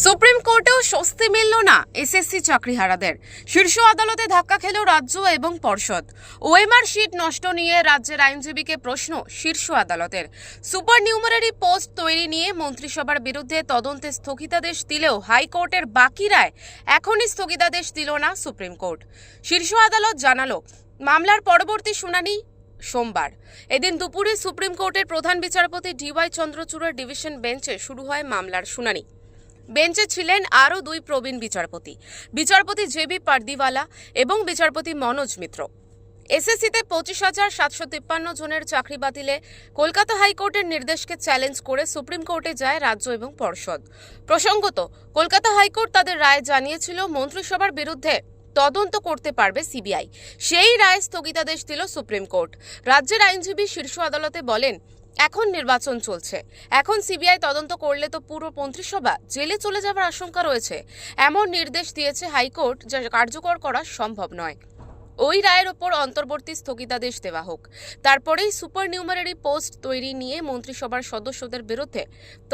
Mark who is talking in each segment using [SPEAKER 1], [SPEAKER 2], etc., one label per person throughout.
[SPEAKER 1] Supreme কোর্টেও স্বস্তি মিলল না এসএসসি চাকরিহারাদের। শীর্ষ আদালতে ধাক্কা খেল রাজ্য এবং পর্ষদ। ওএমআর শিট নষ্ট নিয়ে রাজ্যের আইনজীবীকে প্রশ্ন শীর্ষ আদালতের। সুপার নিউমারারি পোস্ট তৈরি নিয়ে মন্ত্রিসভার বিরুদ্ধে তদন্তে স্থগিতাদেশ দিলেও হাইকোর্টের বাকি রায় এখনই স্থগিতাদেশ দিল না সুপ্রিম কোর্ট। শীর্ষ আদালত জানালো, মামলার পরবর্তী শুনানি সোমবার। এদিন দুপুরে সুপ্রিম কোর্টের প্রধান বিচারপতি ডিওয়াই চন্দ্রচূড়ের ডিভিশন বেঞ্চে শুরু হয় মামলার শুনানি। বেঞ্চে ছিলেন আরও দুই প্রবীণ বিচারপতি বিচারপতি জেবি পার্দিওয়ালা এবং বিচারপতি মনোজ মিত্র। এসএসসিতে পঁচিশ হাজার সাতশো তিপ্পান্ন জনের চাকরি বাতিলে কলকাতা হাইকোর্টের নির্দেশকে চ্যালেঞ্জ করে সুপ্রিম কোর্টে যায় রাজ্য এবং পর্ষদ। প্রসঙ্গত, কলকাতা হাইকোর্ট তাদের রায় জানিয়েছিল, মন্ত্রিসভার বিরুদ্ধে তদন্ত করতে পারবে সিবিআই। সেই রায় স্থগিতাদেশ দিল সুপ্রিম কোর্ট। রাজ্যের আইনজীবী শীর্ষ আদালতে বলেন এখন নির্বাচন চলছে। এখন সিবিআই তদন্ত করলে তো পুরো মন্ত্রিসভা জেলে চলে যাওয়ার আশঙ্কা রয়েছে। এমন নির্দেশ দিয়েছে হাইকোর্ট, যা কার্যকর করা সম্ভব নয়। ওই রায়ের ওপর অন্তর্বর্তী স্থগিতাদেশ দেওয়া হোক। তারপরেই সুপার নিউমারারি পোস্ট তৈরি নিয়ে মন্ত্রিসভার সদস্যদের বিরুদ্ধে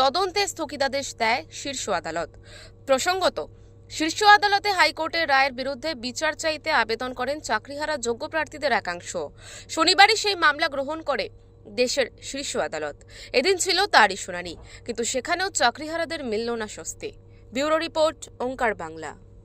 [SPEAKER 1] তদন্তে স্থগিতাদেশ দেয় শীর্ষ আদালত। প্রসঙ্গত, শীর্ষ আদালতে হাইকোর্টের রায়ের বিরুদ্ধে বিচার চাইতে আবেদন করেন চাকরিহারা যোগ্য প্রার্থীদের একাংশ। শনিবারই সেই মামলা গ্রহণ করে দেশের শীর্ষ আদালত। এদিন ছিল তারই শুনানি, কিন্তু সেখানেও চাকরিহারাদের মিলল না স্বস্তি। Bureau report, Onkar Bangla.